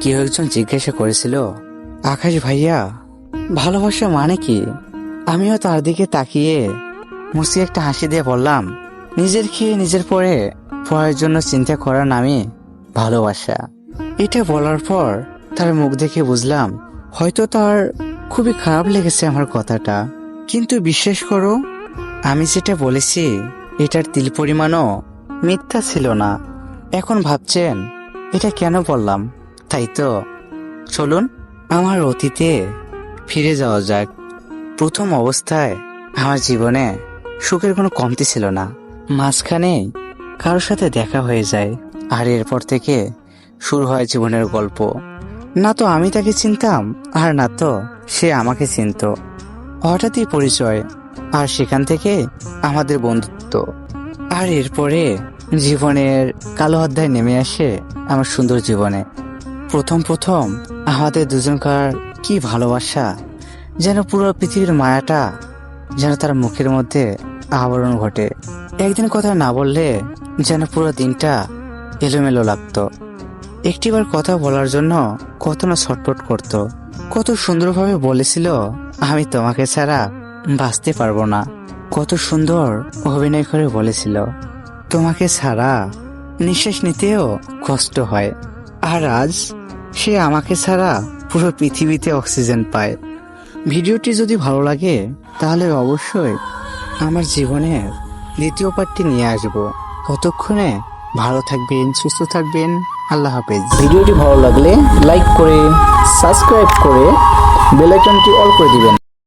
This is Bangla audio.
কেউ একজন জিজ্ঞাসা করেছিল, আকাশ ভাইয়া, ভালোবাসা মানে কি? আমিও তার দিকে তাকিয়ে মুসি একটা হাসি দিয়ে বললাম, নিজের খেয়ে নিজের পরে পরের জন্য চিন্তা করার নামে ভালোবাসা। এটা বলার পর তার মুখ দেখে বুঝলাম, হয়তো তার খুবই খারাপ লেগেছে আমার কথাটা। কিন্তু বিশ্বাস করো, আমি যেটা বলেছি, এটার তিল পরিমাণও মিথ্যা ছিল না। এখন ভাবছেন, এটা কেন বললাম? তাই তো? চলুন, আমার অতীতে ফিরে যাওয়া যাক। প্রথম অবস্থায় আমার জীবনে সুখের কোনো কমতি ছিল না। মাঝখানে কারোর সাথে দেখা হয়ে যায়, আর এরপর থেকে শুরু হয় জীবনের গল্প। না তো আমি তাকে চিনতাম, আর না তো সে আমাকে চিনত। হঠাৎই পরিচয়, আর সেখান থেকে আমাদের বন্ধুত্ব। আর এরপরে জীবনের কালো অধ্যায় নেমে আসে আমার সুন্দর জীবনে। প্রথম প্রথম আমাদের দুজনকার কি ভালোবাসা, যেন পুরো পৃথিবীর মায়াটা যেন তার মুখের মধ্যে আবরণ ঘটে। একদিন কথা না বললে যেন পুরো দিনটা এলোমেলো লাগতো। একটিবার কথা বলার জন্য কত না ছটফট করত। কত সুন্দরভাবে বলেছিল, আমি তোমাকে ছাড়া বাঁচতে পারব না। কত সুন্দর অভিনয় করে বলেছিল, তোমাকে ছাড়া নিঃশ্বাস নিতেও কষ্ট হয়। আর আজ সে আমাকে ছাড়া পুরো পৃথিবীতে অক্সিজেন পায়। ভিডিওটি যদি ভালো লাগে, তাহলে অবশ্যই আমার জীবনের দ্বিতীয় পার্টটি নিয়ে আসব। ততক্ষণে ভালো থাকবেন, সুস্থ থাকবেন। আল্লাহ হাফেজ। ভিডিওটি ভালো লাগলে লাইক করে, সাবস্ক্রাইব করে বেলাইকনটি অল করে দিবেন।